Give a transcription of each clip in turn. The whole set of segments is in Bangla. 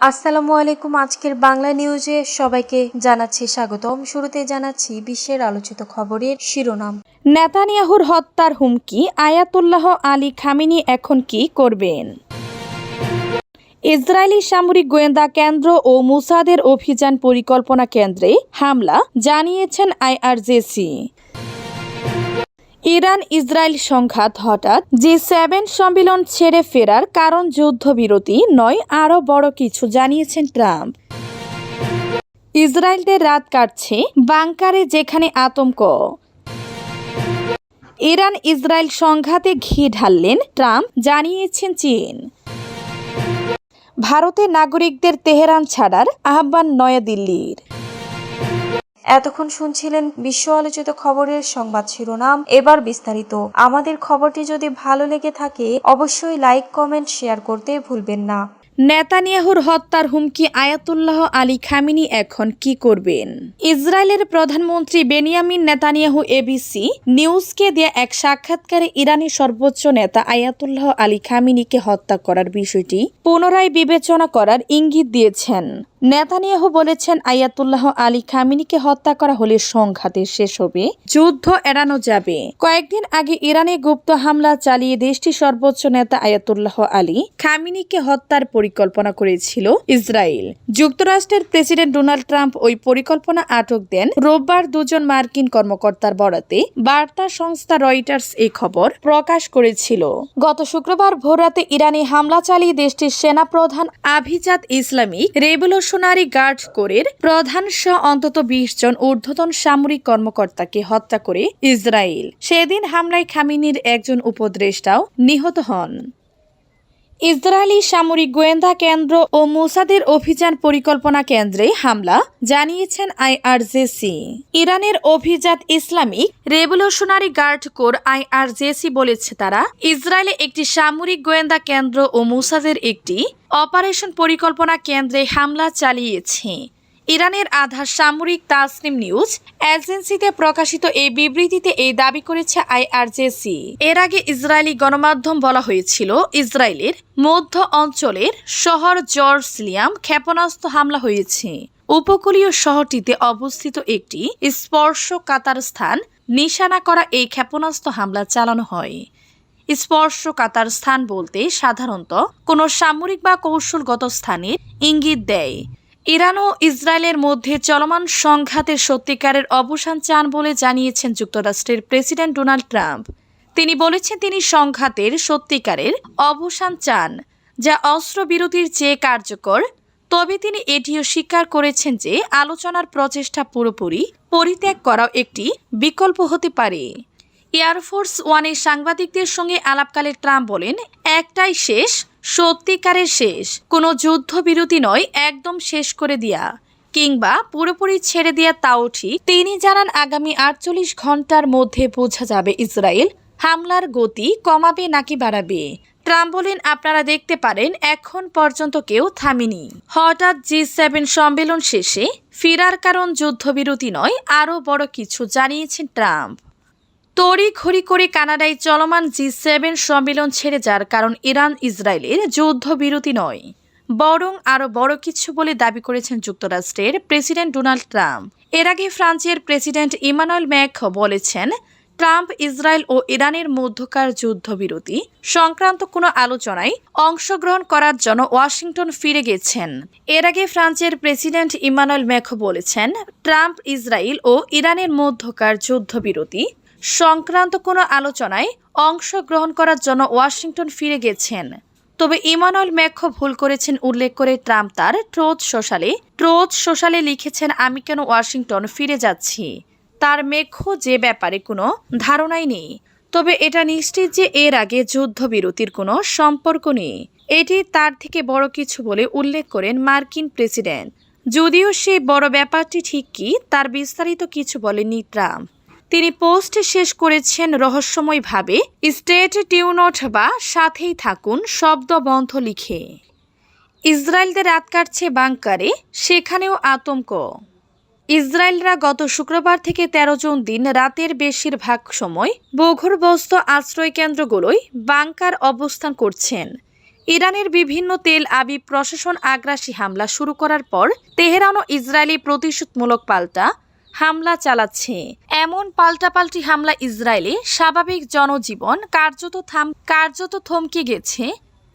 আসসালামু আলাইকুম। আজকের বাংলা নিউজে সবাইকে জানাচ্ছি স্বাগতম। শুরুতে জানাচ্ছি বিশ্বের আলোচিত খবরের শিরোনাম। নেতানিয়াহুর হত্যার হুমকি, আয়াতুল্লাহ আলী খামিনি এখন কি করবেন? ইসরায়েলি সামরিক গোয়েন্দা কেন্দ্র ও মুসাদের অভিযান পরিকল্পনা কেন্দ্রে হামলা, জানিয়েছেন আইআরজেসি। ইরান ইসরায়েল সংঘাত হঠাৎ জি সেভেন সম্মেলন ছেড়ে ফেরার কারণ যুদ্ধবিরতি নয়, আরও বড় কিছু জানিয়েছেন ট্রাম্প। ইসরায়েলদের রাত কাটছে বাংকারে যেখানে আতঙ্ক। ইরান ইসরায়েল সংঘাতে ঘি ঢাললেন ট্রাম্প, জানিয়েছেন চীন। ভারতের নাগরিকদের তেহরান ছাড়ার আহ্বান নয়াদিল্লির। এতক্ষণ শুনছিলেন বিশ্ব আলোচিত খবরের সংবাদ শিরোনাম। এবার বিস্তারিত। আমাদের খবরটি যদি ভালো লেগে থাকে, অবশ্যই লাইক, কমেন্ট, শেয়ার করতে ভুলবেন না। নেতানিয়াহুর হত্যার হুমকি আয়াতুল্লাহ আলী খামিনি এখন কি করবেন? ইসরায়েলের প্রধানমন্ত্রী বেনিয়ামিন নেতানিয়াহু এবিসি নিউজকে দেয়া এক সাক্ষাৎকারে ইরানি সর্বোচ্চ নেতা আয়াতুল্লাহ আলী খামিনিকে হত্যা করার বিষয়টি পুনরায় বিবেচনা করার ইঙ্গিত দিয়েছেন। নেতানিয়াহু বলেছেন আয়াতুল্লাহ আলী খামিনিকে হত্যা করা হলে সংঘাতের শেষ হবে, যুদ্ধ এড়ানো যাবে। কয়েকদিন আগে ইরানে গুপ্ত হামলা চালিয়ে দেশটির সর্বোচ্চ নেতা আয়াতুল্লাহ আলী খামিনিকে হত্যার পরিকল্পনা করেছিল ইসরায়েল। যুক্তরাষ্ট্রের প্রেসিডেন্ট ডোনাল্ড ট্রাম্প ওই পরিকল্পনা আটক দেন। রোববার দুজন মার্কিন কর্মকর্তার বরাতে বার্তা সংস্থা রয়টার্স এই খবর প্রকাশ করেছিল। গত শুক্রবার ভোররাতে ইরানি হামলা চালিয়ে দেশটির সেনাপ্রধান আভিজাত ইসলামিক রেভলিউশনারি গার্ড কোরের প্রধান সহ অন্তত বিশ জন ঊর্ধ্বতন সামরিক কর্মকর্তাকে হত্যা করে ইসরায়েল। সেদিন হামলায় খামিনির একজন উপদেষ্টাও নিহত হন। ইসরায়েলি সামরিক গোয়েন্দা কেন্দ্র ও মোসাদের অভিযান পরিকল্পনা কেন্দ্রে হামলা, জানিয়েছেন আইআরজেসি। ইরানের অভিজাত Islamic revolutionary guard corps IRGC বলেছে তারা, ইসরায়েলে একটি সামরিক গোয়েন্দা কেন্দ্র ও মোসাদের একটি অপারেশন পরিকল্পনা কেন্দ্রে হামলা চালিয়েছে। ইরানের আধার সামরিক তাসনিম নিউজ এজেন্সিতে প্রকাশিত এই বিবৃতিতে এই দাবি করেছে আইআরজেসি। এর আগে ইসরায়েলি গণমাধ্যম বলা হয়েছিল, ইসরায়েলের মধ্য অঞ্চলের শহর জর্জলিয়াম ক্ষেপণাস্ত্র হামলা হয়েছে। উপকূলীয় শহরটিতে অবস্থিত একটি স্পর্শ কাতার স্থান নিশানা করা এই ক্ষেপণাস্ত্র হামলা চালানো হয়। স্পর্শ কাতার স্থান বলতে সাধারণত কোনো সামরিক বা কৌশলগত স্থানের ইঙ্গিত দেয়। ইরান ও ইসরায়েলের মধ্যে চলমান সংঘাতের সত্যিকারের অবসান চান বলে জানিয়েছেন যুক্তরাষ্ট্রের প্রেসিডেন্ট ডোনাল্ড ট্রাম্প। তিনি বলেছেন তিনি সংঘাতের সত্যিকারের অবসান চান, যা অস্ত্রবিরতির চেয়ে কার্যকর। তবে তিনি এটিও স্বীকার করেছেন যে আলোচনার প্রচেষ্টা পুরোপুরি পরিত্যাগ করাও একটি বিকল্প হতে পারে। এয়ারফোর্স ওয়ানের সাংবাদিকদের সঙ্গে আলাপকালে ট্রাম্প বলেন, একটাই শেষ, সত্যিকারের শেষ। কোনো যুদ্ধবিরতি নয়, একদম শেষ করে দিয়া। কিংবা পুরোপুরি ছেড়ে দেয়া তাও ঠিক। তিনি জানান, আগামী আটচল্লিশ ঘণ্টার মধ্যে বোঝা যাবে ইসরায়েল হামলার গতি কমাবে নাকি বাড়াবে। ট্রাম্প বলেন, আপনারা দেখতে পারেন, এখন পর্যন্ত কেউ থামেনি। হঠাৎ জি সেভেন সম্মেলন শেষে ফেরার কারণ যুদ্ধবিরতি নয়, আরও বড় কিছু জানিয়েছেন ট্রাম্প। তড়ি খড়ি করে কানাডায় চলমান জি সেভেন সম্মেলন ছেড়ে যার কারণ ইরান ইসরায়েলের যুদ্ধবিরতি নয়। বরং আরও বড় কিছু বলে দাবি করেছেন যুক্তরাষ্ট্রের প্রেসিডেন্ট ডোনাল্ড ট্রাম্প। এর আগে ফ্রান্সের প্রেসিডেন্ট ইমানুয়েল ম্যাক বলেছেন, ট্রাম্প ইসরায়েল ও ইরানের মধ্যকার যুদ্ধবিরতি সংক্রান্ত কোনো আলোচনায় অংশগ্রহণ করার জন্য ওয়াশিংটন ফিরে গেছেন। এর আগে ফ্রান্সের প্রেসিডেন্ট ইমানুয়েল ম্যাখো বলেছেন, ট্রাম্প ইসরায়েল ও ইরানের মধ্যকার যুদ্ধবিরতি সংক্রান্ত কোনো আলোচনায় অংশগ্রহণ করার জন্য ওয়াশিংটন ফিরে গেছেন। তবে ইমানুয়েল ম্যাখো ভুল করেছেন উল্লেখ করে ট্রাম্প তার ট্রোথ সোশ্যালে ট্রোথ সোশ্যালে লিখেছেন, আমি কেন ওয়াশিংটন ফিরে যাচ্ছি? তার মেঘো যে ব্যাপারে কোনো ধারণাই নেই। তবে এটা নিশ্চিত যে এর আগে যুদ্ধবিরতির কোনো সম্পর্ক নেই। এটি তার থেকে বড় কিছু বলে উল্লেখ করেন মার্কিন প্রেসিডেন্ট। যদিও সেই বড় ব্যাপারটি ঠিক কি, তার বিস্তারিত কিছু বলেনি ট্রাম্প। তিনি পোস্ট শেষ করেছেন রহস্যময়ভাবে, স্টেট টিউনট বা সাথেই থাকুন শব্দ বন্ধ লিখে। ইসরায়েলদের রাত কাটছে বাংকারে, সেখানেও আতঙ্ক। ইসরায়েলরা গত শুক্রবার থেকে তেরো জুন দিন রাতের বেশিরভাগ সময় ভূগর্ভস্থ আশ্রয় কেন্দ্রগুলোয় বাংকার অবস্থান করছেন। ইরানের বিভিন্ন তেল আবিব প্রশাসন আগ্রাসী হামলা শুরু করার পর তেহরান ও ইসরায়েলি প্রতিশোধমূলক পাল্টা হামলা চালাচ্ছে। এমন পাল্টাপাল্টি হামলা ইসরায়েলে স্বাভাবিক জনজীবন কার্যত থাম কার্যত থমকে গেছে।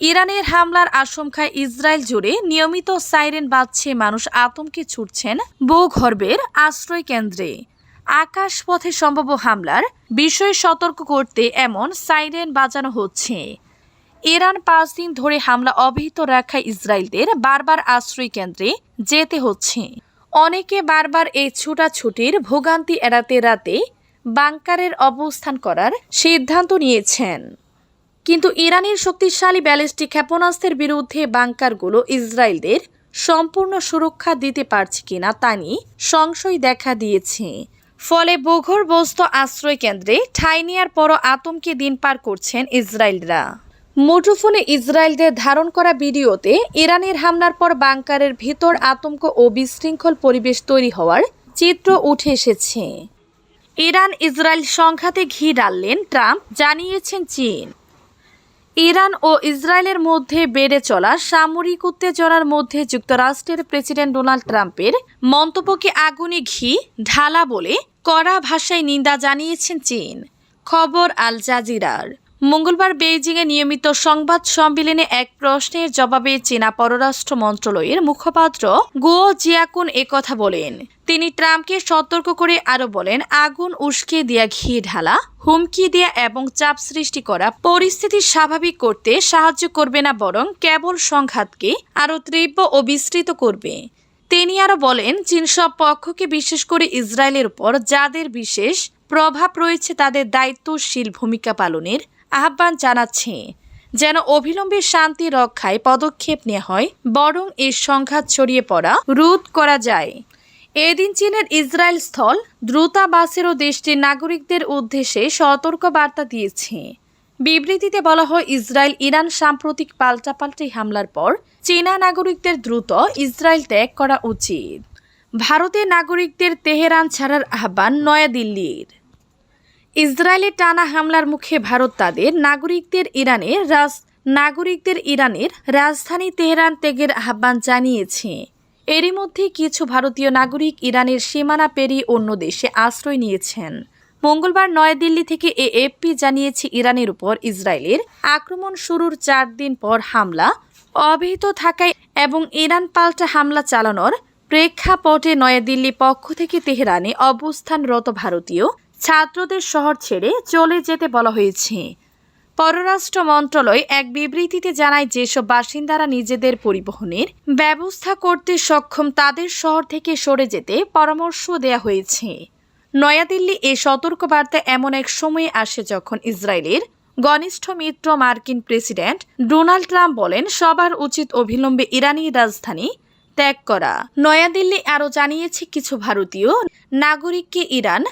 ইরানের হামলার আশঙ্কায় ইসরায়েল জুড়ে নিয়মিত সাইরেন বাজছে, মানুষ আতঙ্কে ছুটছেন ভূগর্ভের আশ্রয় কেন্দ্রে আকাশপথে সম্ভাব্য হামলার বিষয়ে সতর্ক করতে এমন সাইরেন বাজানো হচ্ছে। ইরান পাঁচ দিন ধরে হামলা অব্যাহত রাখায় ইসরায়েলদের বারবার আশ্রয় কেন্দ্রে যেতে হচ্ছে। অনেকে বারবার এই ছুটাছুটির ভোগান্তি এড়াতে রাতে বাংকারের অবস্থান করার সিদ্ধান্ত নিয়েছেন। কিন্তু ইরানের শক্তিশালী ব্যালিস্টিক ক্ষেপণাস্ত্রের বিরুদ্ধে বাংকারগুলো ইসরায়েলদের সম্পূর্ণ সুরক্ষা দিতে পারছে কিনা তা নিয়ে সংশয় দেখা দিয়েছে। ফলে ভূগর্ভস্থ আশ্রয় কেন্দ্রে ঠাঁই নেওয়ার পরও আতঙ্কে দিন পার করছেন ইসরায়েলরা। মুঠোফোনে ইসরায়েলদের ধারণ করা ভিডিওতে ইরানের হামলার পর বাংকারের ভিতর আতঙ্ক ও বিশৃঙ্খল পরিবেশ তৈরি হওয়ার চিত্র উঠে এসেছে। ইরান ইসরায়েল সংঘাতে ঘি ডাললেন ট্রাম্প, জানিয়েছেন চীন। ইরান ও ইসরায়েলের মধ্যে বেড়ে চলা সামরিক উত্তেজনার মধ্যে যুক্তরাষ্ট্রের প্রেসিডেন্ট ডোনাল্ড ট্রাম্পের মন্তব্যকে আগুনে ঘি ঢালা বলে কড়া ভাষায় নিন্দা জানিয়েছেন চীন। খবর আল জাজিরার। মঙ্গলবার বেইজিংয়ে নিয়মিত সংবাদ সম্মেলনে এক প্রশ্নের জবাবে চীনা পররাষ্ট্র মন্ত্রণালয়ের মুখপাত্র গুও জিয়াকুন একথা বলেন। তিনি ট্রাম্পকে সতর্ক করে আরও বলেন, আগুন উস্কে দেয়া ঘি ঢালা, হুমকি দেয়া এবং চাপ সৃষ্টি করা পরিস্থিতি স্বাভাবিক করতে সাহায্য করবে না বরং কেবল সংঘাতকে আরও তীব্র ও বিস্তৃত করবে। তিনি আরও বলেন, চীন সব পক্ষকে বিশেষ করে ইসরায়েলের উপর যাদের বিশেষ প্রভাব রয়েছে তাদের দায়িত্বশীল ভূমিকা পালনের আহ্বান জানাচ্ছে, যেন অবিলম্বে শান্তি রক্ষায় পদক্ষেপ নেওয়া হয়, বরং এর সংঘাত ছড়িয়ে পড়া রোধ করা যায়। এদিন চীনের ইসরায়েল স্থল দ্রুতাবাসেরও দেশটির নাগরিকদের উদ্দেশ্যে সতর্ক বার্তা দিয়েছে। বিবৃতিতে বলা হয়, ইসরায়েল ইরান সাম্প্রতিক পাল্টাপাল্টি হামলার পর চীনা নাগরিকদের দ্রুত ইসরায়েল ত্যাগ করা উচিত। ভারতের নাগরিকদের তেহরান ছাড়ার আহ্বান নয়াদিল্লির। ইসরায়েলের টানা হামলার মুখে ভারত তাদের নাগরিকদের ইরানের রাজ, নাগরিকদের ইরানের রাজধানী তেহরান ত্যাগের আহ্বান জানিয়েছে। এরই মধ্যে কিছু ভারতীয় নাগরিক ইরানের সীমানা পেরিয়ে অন্য দেশে আশ্রয় নিয়েছেন। মঙ্গলবার নয়াদিল্লি থেকে এএফপি জানিয়েছে ইরানের উপর ইসরায়েলের আক্রমণ শুরুর চার দিন পর হামলা অব্যাহত থাকায় এবং ইরান পাল্টা হামলা চালানোর প্রেক্ষাপটে নয়াদিল্লি পক্ষ থেকে তেহরানে অবস্থানরত ভারতীয় ছাত্রদের শহর ছেড়ে চলে যেতে বলা হয়েছে। পররাষ্ট্র মন্ত্রণালয় এক বিবৃতিতে জানায় যেসব বাসিন্দারা নিজেদের পরিবহনের ব্যবস্থা করতে সক্ষম তাদের শহর থেকে সরে যেতে পরামর্শ দেয়া হয়েছে। নয়াদিল্লি এ সতর্কবার্তা এমন এক সময়ে আসে যখন ইসরায়েলের ঘনিষ্ঠ মিত্র মার্কিন প্রেসিডেন্ট ডোনাল্ড ট্রাম্প বলেন, সবার উচিত অবিলম্বে ইরানি রাজধানী ত্যাগ করা। নয়াদিল্লি আরও জানিয়েছে, কিছু ভারতীয় নাগরিককে ইরান